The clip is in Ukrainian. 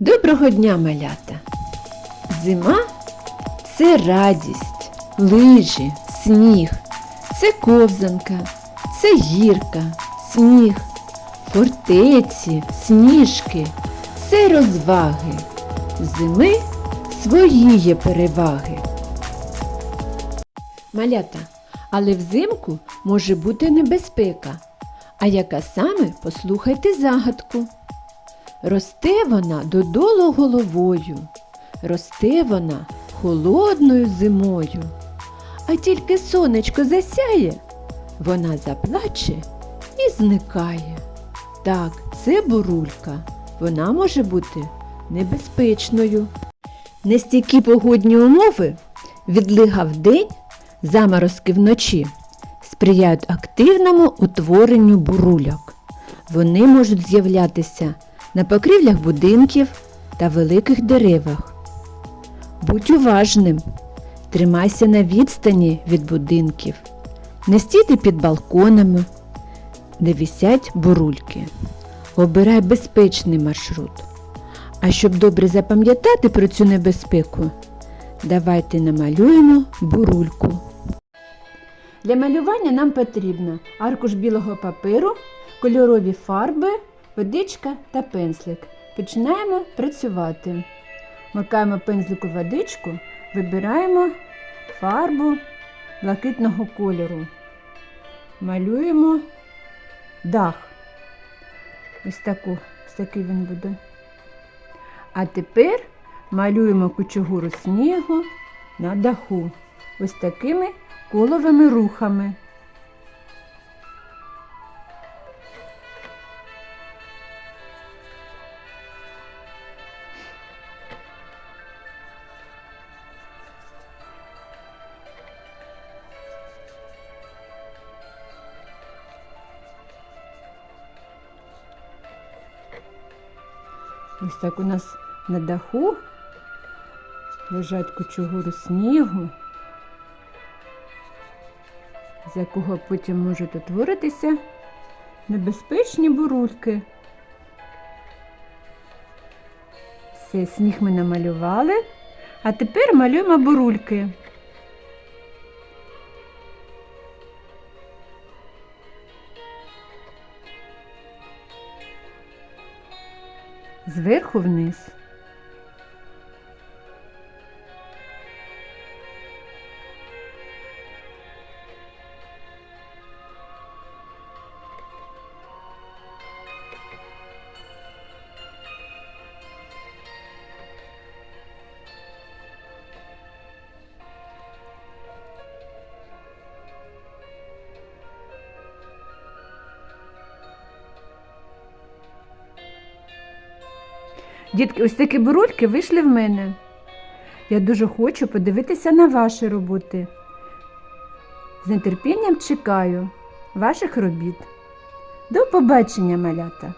Доброго дня, малята! Зима це радість, лижі, сніг, це ковзанка, це гірка, сніг, фортеці, сніжки, це розваги. Зими свої є переваги. Малята, але взимку може бути небезпека. А яка саме послухайте загадку. Росте вона додолу головою, росте вона холодною зимою. А тільки сонечко засяє, вона заплаче і зникає. Так, це бурулька. Вона може бути небезпечною. Нестійкі погодні умови, відлига вдень, заморозки вночі сприяють активному утворенню бурульок. Вони можуть з'являтися на покрівлях будинків та великих деревах. Будь уважним, тримайся на відстані від будинків, не стійте під балконами, де висять бурульки. Обирай безпечний маршрут. А щоб добре запам'ятати про цю небезпеку, давайте намалюємо бурульку. Для малювання нам потрібно аркуш білого паперу, кольорові фарби, водичка та пензлик. Починаємо працювати. Макаємо пензлик у водичку, вибираємо фарбу блакитного кольору. Малюємо дах. Ось, таку, ось такий він буде. А тепер малюємо кучугуру снігу на даху. Ось такими коловими рухами. Ось так у нас на даху лежать кучугури снігу, з якого потім можуть утворитися небезпечні бурульки. Все, сніг ми намалювали, а тепер малюємо бурульки. Зверху вниз. Дітки, ось такі бурульки вийшли в мене. Я дуже хочу подивитися на ваші роботи. З нетерпінням чекаю ваших робіт. До побачення, малята!